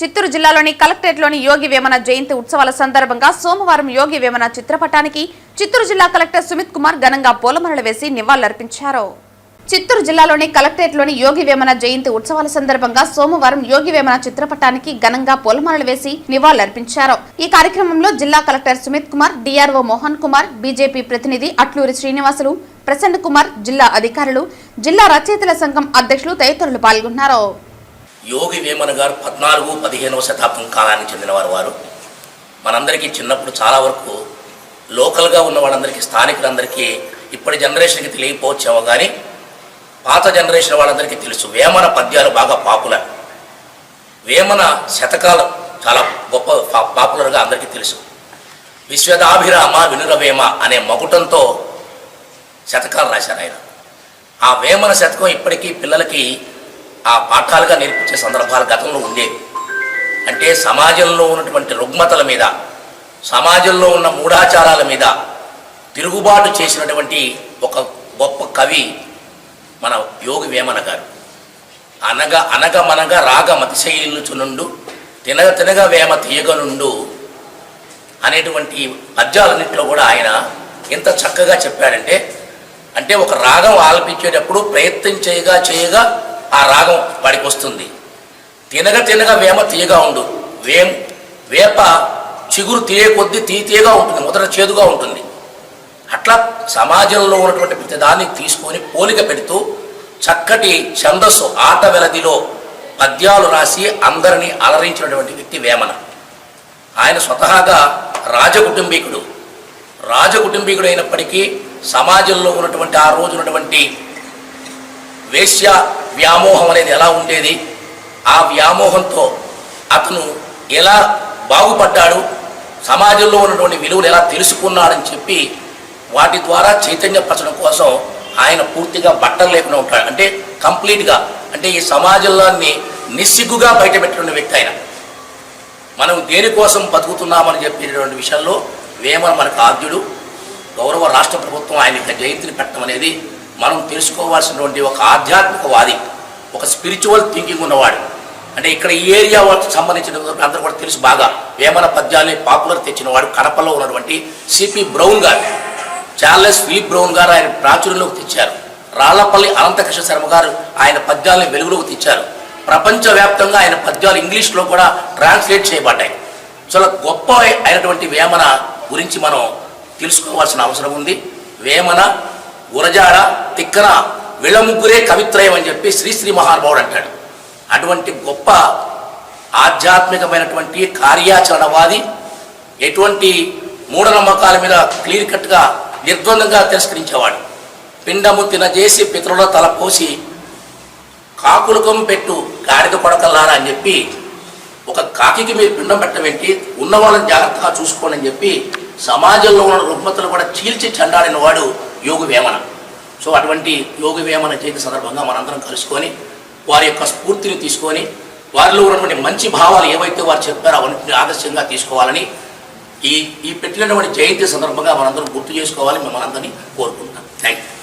చిత్తూరు జిల్లాలోని కలెక్టరేట్లోని యోగి వేమన జయంతి ఉత్సవాల సందర్భంగా సోమవారం యోగి వేమన చిత్రపటానికి చిత్తూరు జిల్లా కలెక్టర్ సుమిత్ కుమార్ ఘనంగా పూలమరలు వేసి నివాళులర్పించారు. చిత్తూరు జిల్లాలోని కలెక్టరేట్లోని యోగి వేమన జయంతి ఉత్సవాల సందర్భంగా సోమవారం యోగి వేమన చిత్రపటానికి ఘనంగా పూలమాలలు వేసి నివాళులర్పించారు. ఈ కార్యక్రమంలో జిల్లా collector Sumit Kumar DRO Mohan Kumar BJP ప్రతినిధి అట్లూరి శ్రీనివాసులు ప్రసన్న కుమార్ జిల్లా అధికారులు జిల్లా రచయితల సంఘం అధ్యక్షులు తదితరులు పాల్గొన్నారు. యోగి వేమన గారు పద్నాలుగు పదిహేనవ శతాబ్దం కాలానికి చెందినవారు వారు. మనందరికీ చిన్నప్పుడు చాలా వరకు లోకల్గా ఉన్న వాళ్ళందరికీ స్థానికులందరికీ ఇప్పటి జనరేషన్కి తెలియకపోవచ్చేమో కానీ పాత జనరేషన్ వాళ్ళందరికీ తెలుసు. వేమన పద్యాలు బాగా పాపులర్. వేమన శతకాలు చాలా గొప్ప పా- పాపులర్గా అందరికీ తెలుసు. విశ్వదాభిరామ వినురవేమ అనే మకుటంతో శతకాలు రాశారు ఆయన. ఆ వేమన శతకం ఇప్పటికీ పిల్లలకి ఆ పాఠాలుగా నేర్పించే సందర్భాలు గతంలో ఉండేవి. అంటే సమాజంలో ఉన్నటువంటి రుగ్మతల మీద సమాజంలో ఉన్న మూఢాచారాల మీద తిరుగుబాటు చేసినటువంటి ఒక గొప్ప కవి మన యోగి వేమన గారు. అనగా అనగమనగా రాగ మతిశైలుచునుండు తినగ తినగ వేమ తీయగనుండు అనేటువంటి పద్యాలన్నింటిలో కూడా ఆయన ఎంత చక్కగా చెప్పాడంటే అంటే ఒక రాగం ఆలపించేటప్పుడు ప్రయత్నం చేయగా చేయగా ఆ రాగం వాడికి వస్తుంది తినగ తినగ వేమ తీయగా ఉండు. వేం వేప చిగురు తీయ కొద్దీ తీ తీయగా ఉంటుంది మొదట చేదుగా ఉంటుంది. అట్లా సమాజంలో ఉన్నటువంటి ప్రతిదాన్ని తీసుకొని పోలిక పెడుతూ చక్కటి ఛందస్సు ఆట వెలదిలో పద్యాలు రాసి అందరినీ అలరించినటువంటి వ్యక్తి వేమన. ఆయన స్వతహాగా రాజకుటుంబీకుడు. రాజకుటుంబీకుడు అయినప్పటికీ సమాజంలో ఉన్నటువంటి ఆ రోజు ఉన్నటువంటి వేశ్య వ్యామోహం అనేది ఎలా ఉండేది? ఆ వ్యామోహంతో అతను ఎలా బాగుపడ్డాడు? సమాజంలో ఉన్నటువంటి విలువలు ఎలా తెలుసుకున్నాడని చెప్పి వాటి ద్వారా చైతన్యపరచడం కోసం ఆయన పూర్తిగా బట్టలు లేకుండా ఉంటాడు. అంటే కంప్లీట్గా అంటే ఈ సమాజంలోని నిస్సిగ్గుగా బయటపెట్టిన వ్యక్తి ఆయన. మనం దేనికోసం బతుకుతున్నామని చెప్పినటువంటి విషయంలో వేమన మనకు ఆద్యుడు గౌరవ రాష్ట్ర ప్రభుత్వం ఆయన యొక్క జయంతిని పెట్టడం అనేది మనం తెలుసుకోవాల్సినటువంటి ఒక ఆధ్యాత్మికవాది ఒక స్పిరిచువల్ థింకింగ్ ఉన్నవాడు. అంటే ఇక్కడ ఈ ఏరియా వాళ్ళకి సంబంధించిన అందరూ కూడా తెలుసు బాగా. వేమన పద్యాలని పాపులర్ తెచ్చినవాడు కడపలో ఉన్నటువంటి CP Brown garu. Charles Philip Brown garu ఆయన ప్రాచుర్యంలోకి తెచ్చారు. రాళ్ళపల్లి అనంతకృష్ణ శర్మ గారు ఆయన పద్యాల్ని వెలుగులోకి తెచ్చారు. ప్రపంచవ్యాప్తంగా ఆయన పద్యాలు ఇంగ్లీష్లో కూడా ట్రాన్స్లేట్ చేయబడ్డాయి. చాలా గొప్ప అయినటువంటి వేమన గురించి మనం తెలుసుకోవాల్సిన అవసరం ఉంది. వేమన గురజాడ తిక్కన విళముగ్గురే ముగ్గురే కవిత్రయం అని చెప్పి శ్రీశ్రీ మహానుభావుడు అంటాడు. అటువంటి గొప్ప ఆధ్యాత్మికమైనటువంటి కార్యాచరణవాది ఎటువంటి మూఢనమ్మకాల మీద క్లియర్ కట్గా నిర్ద్వందంగా తిరస్కరించేవాడు. పిండము తినజేసి పితరుల తల పోసి కాకులకం పెట్టు గాడిద కొడకల్లారా అని చెప్పి ఒక కాకికి మీరు పిండం పెట్టవేంటి? ఉన్న వాళ్ళని జాగ్రత్తగా చూసుకోండి అని చెప్పి సమాజంలో ఉన్న రుగ్మతలు కూడా చీల్చి చెండాడిన వాడు యోగ వేమన. సో అటువంటి యోగ వేమన జయంతి సందర్భంగా మనందరం కలుసుకొని వారి యొక్క స్ఫూర్తిని తీసుకొని వారిలో ఉన్నటువంటి మంచి భావాలు ఏవైతే వారు చెప్పారో అవన్నీ ఆదర్శంగా తీసుకోవాలని ఈ ఈ పెట్టినటువంటి జయంతి సందర్భంగా మనందరం గుర్తు చేసుకోవాలని మిమ్మల్ని అందరినీ కోరుకుంటున్నాం. Thank you